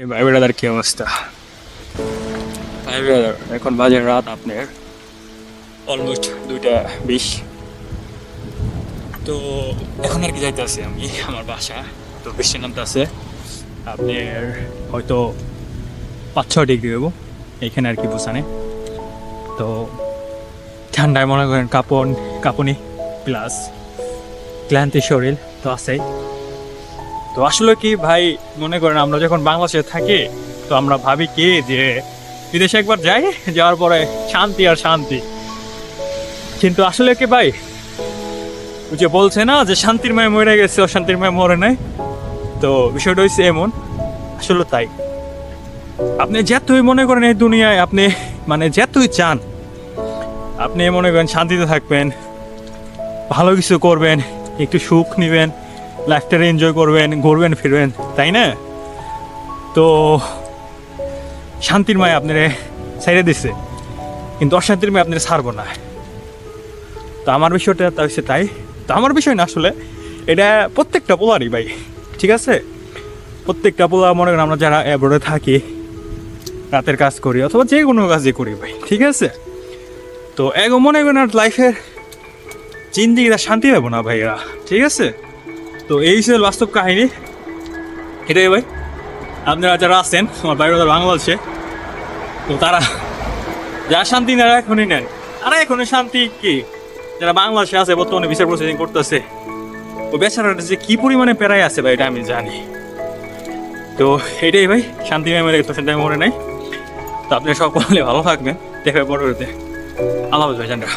এই ভাই ব্রাদার কি অবস্থা? ভাই ব্রাদার এখন বাজে রাত আপনার। অলমোস্ট দুইটা বিশ। তো এখন আর কি যাইতেছি আমি আমার বাসা। তো বৃষ্টি নামতে আছে। আপনার হয়তো পাঁচ ছয় ডিগ্রি হব এইখানে আর কি বুসানে তো ঠান্ডায় মনে করেন কাপড় কাঁপুনি প্লাস ক্লান্তি শরীর তো আছেই। তো আসলে কি ভাই, মনে করেন আমরা যখন বাংলাদেশে থাকি, তো আমরা ভাবি কি যে বিদেশে একবার যাই, যাওয়ার পরে শান্তি আর শান্তি। কিন্তু আসলে কি ভাই যে বলছে না যে শান্তির মায় মরে গেছে, অশান্তির মায় মরে নাই? তো বিষয়টা হচ্ছে এমন, আসলে তাই। আপনি যতই মনে করেন এই দুনিয়ায়, আপনি মানে যতই চান, আপনি মনে করেন শান্তিতে থাকবেন, ভালো কিছু করবেন, একটু সুখ নেবেন লাইফটা এনজয় করবেন, ঘুরবেন, ফিরবেন, তাই না? তো শান্তির মায় আপনারে ছেড়ে দিছে, কিন্তু অশান্তির মায় আপনারা ছাড়বো না। তো আমার বিষয়টা তা হচ্ছে তাই। তো আমার বিষয় না আসলে, এটা প্রত্যেকটা পোলারই ভাই, ঠিক আছে? প্রত্যেকটা পোলা মনে করেন আমরা যারা অ্যাব্রোডে থাকি, রাতের কাজ করি, অথবা যে কোনো কাজই করি ভাই, ঠিক আছে? তো এক মনে করেন লাইফের জিন্দিগিটা শান্তি পাবো না ভাইয়া ঠিক আছে? তো এই ছিল বাস্তব কাহিনী। এটাই ভাই। আপনারা যারা আছেন, আমার বাইরে বাংলাদেশে তো তারা যারা শান্তি নেয় এখনই নেন আর এখন শান্তি কি? যারা বাংলাদেশে আছে, বর্তমানে বিচার প্রসেসিং করতেছে, ও বেচারাটা যে কি পরিমাণে পেরাই আছে ভাই, এটা আমি জানি। তো এটাই ভাই, শান্তি মেমোরি তো শান্তি মনে নাই। তো আপনি সকলে ভালো থাকবেন, দেখা পরে আল্লাহ ভাই জানরা